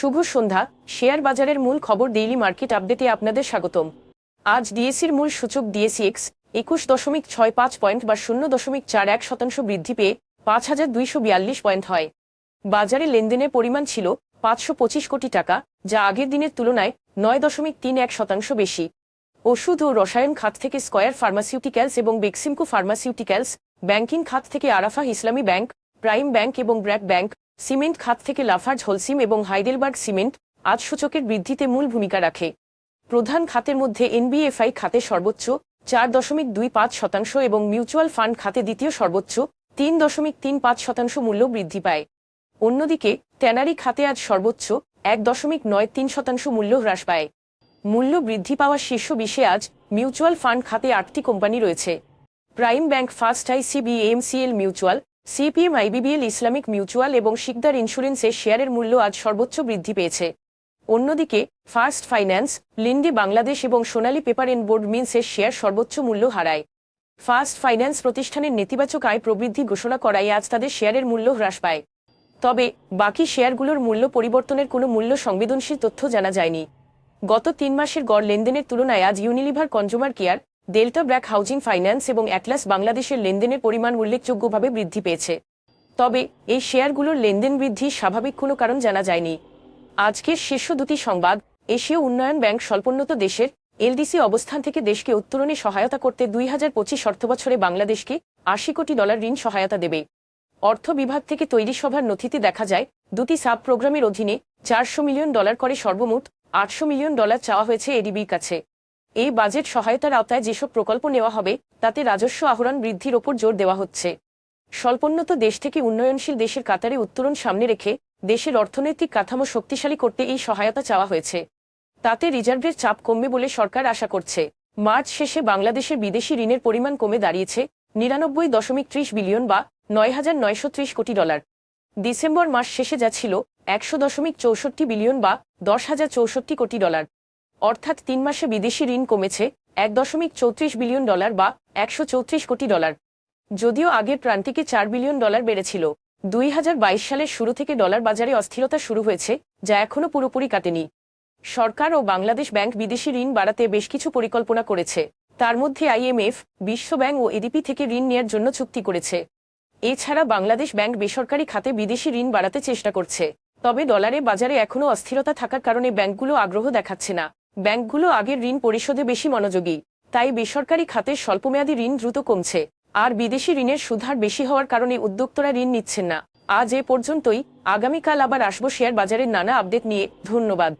শুভ সন্ধ্যা। Share বাজারের মূল খবর ডেইলি মার্কেট আপডেটে আপনাদের স্বাগতম। আজ ডিএসির মূল সূচক ডিএসিএক্স একুশ দশমিক ছয় পাঁচ পয়েন্ট বা শূন্য দশমিক চার এক শতাংশ বৃদ্ধি পেয়ে পাঁচ হাজার দুইশো বিয়াল্লিশ পয়েন্ট হয়। বাজারে লেনদেনের পরিমাণ ছিল পাঁচশো পঁচিশ কোটি টাকা, যা আগের দিনের তুলনায় নয় দশমিক তিন এক শতাংশ বেশি। ওষুধ ও রসায়ন খাত থেকে স্কয়ার ফার্মাসিউটিক্যালস এবং বেক্সিমকো ফার্মাসিউটিক্যালস ব্যাংকিং খাত থেকে আরাফা ইসলামী ব্যাংক প্রাইম ব্যাংক এবং ব্র্যাক ব্যাংক সিমেন্ট খাত থেকে লাফার্জ হোলসিম এবং হাইডেলবার্গ সিমেন্ট আজ সূচকের বৃদ্ধিতে মূল ভূমিকা রাখে। প্রধান খাতের মধ্যে এনবিএফআই খাতে সর্বোচ্চ চার দশমিক দুই পাঁচ শতাংশ এবং মিউচুয়াল ফান্ড খাতে দ্বিতীয় সর্বোচ্চ তিন দশমিক তিন পাঁচ শতাংশ মূল্য বৃদ্ধি পায়। অন্যদিকে, ট্যানারি খাতে আজ সর্বোচ্চ এক দশমিক নয় তিন শতাংশ মূল্য হ্রাস পায়। মূল্য বৃদ্ধি পাওয়া শীর্ষ বিশে আজ মিউচুয়াল ফান্ড খাতে আটটি কোম্পানি রয়েছে। Prime bank, first ICB MCL mutual CPM, IBBL, Islamic, mutual এবং শিকদার ইন্স্যুরেন্সের শেয়ারের মূল্য আজ সর্বোচ্চ বৃদ্ধি পেয়েছে। অন্যদিকে, ফার্স্ট ফাইন্যান্স, লিন্ডি বাংলাদেশ এবং সোনালী পেপার এন্ড বোর্ড মিন্সের শেয়ার সর্বোচ্চ মূল্য হারায়। ফার্স্ট ফাইন্যান্স প্রতিষ্ঠানের নেতিবাচক আয় প্রবৃদ্ধি ঘোষণা করায় আজ তাদের শেয়ারের মূল্য হ্রাস পায়। তবে, বাকি শেয়ারগুলোর মূল্য পরিবর্তনের কোনো মূল্য সংবেদনশীল তথ্য জানা যায়নি। গত তিন মাসের গড় লেনদেনের তুলনায় আজ Unilever consumer care Delta BRAC housing finance এবং অ্যাটলাস বাংলাদেশের লেনদেনের পরিমাণ উল্লেখযোগ্যভাবে বৃদ্ধি পেয়েছে। তবে, এই শেয়ারগুলোর লেনদেন বৃদ্ধি স্বাভাবিক কোনো কারণ জানা যায়নি। আজকের শীর্ষ দুটি সংবাদ, এশীয় উন্নয়ন ব্যাংক স্বল্পোন্নত দেশের এলডিসি অবস্থান থেকে দেশকে উত্তরণে সহায়তা করতে দুই হাজার পঁচিশ অর্থবছরে বাংলাদেশকে আশি কোটি ডলার ঋণ সহায়তা দেবে। অর্থ বিভাগ থেকে তৈরি সভার নথিতে দেখা যায়, দুটি সাব প্রোগ্রামের অধীনে চারশো মিলিয়ন ডলার করে সর্বমোট আটশো মিলিয়ন ডলার চাওয়া হয়েছে এডিবির কাছে। এই বাজেট সহায়তার আওতায় যেসব প্রকল্প নেওয়া হবে, তাতে রাজস্ব আহরণ বৃদ্ধির ওপর জোর দেওয়া হচ্ছে। স্বল্পোন্নত দেশ থেকে উন্নয়নশীল দেশের কাতারে উত্তরণ সামনে রেখে দেশের অর্থনৈতিক কাঠামো শক্তিশালী করতে এই সহায়তা চাওয়া হয়েছে। তাতে রিজার্ভের চাপ কমবে বলে সরকার আশা করছে। মার্চ শেষে বাংলাদেশের বিদেশি ঋণের পরিমাণ কমে দাঁড়িয়েছে নিরানব্বই দশমিক ত্রিশ বিলিয়ন বা নয় হাজার নয়শো ত্রিশ কোটি ডলার। ডিসেম্বর মাস শেষে যা ছিল একশো দশমিক চৌষট্টি বিলিয়ন বা দশ হাজার চৌষট্টি কোটি ডলার। অর্থাৎ তিন মাসে বিদেশি ঋণ কমেছে এক দশমিক চৌত্রিশ বিলিয়ন ডলার বা একশো চৌত্রিশ কোটি ডলার। যদিও আগের প্রান্তিকে চার বিলিয়ন ডলার বেড়েছিল। দুই হাজার বাইশ সালের শুরু থেকে ডলার বাজারে অস্থিরতা শুরু হয়েছে, যা এখনও পুরোপুরি কাটেনি। সরকার ও বাংলাদেশ ব্যাংক বিদেশি ঋণ বাড়াতে বেশ কিছু পরিকল্পনা করেছে। তার মধ্যে আইএমএফ বিশ্ব ব্যাংক ও এডিপি থেকে ঋণ নেয়ার জন্য চুক্তি করেছে। এছাড়া বাংলাদেশ ব্যাংক বেসরকারি খাতে বিদেশি ঋণ বাড়াতে চেষ্টা করছে। তবে ডলারে বাজারে এখনও অস্থিরতা থাকার কারণে ব্যাংকগুলো আগ্রহ দেখাচ্ছে না। ব্যাংকগুলো আগের ঋণ পরিশোধে বেশি মনোযোগী, তাই বেসরকারি খাতের স্বল্পমেয়াদী ঋণ দ্রুত কমছে। আর বিদেশি ঋণের সুধার বেশি হওয়ার কারণে উদ্যোক্তরা ঋণ নিচ্ছেন না। আজ এ পর্যন্তই। আগামীকাল আবার আসব শেয়ার বাজারের নানা আপডেট নিয়ে। ধন্যবাদ।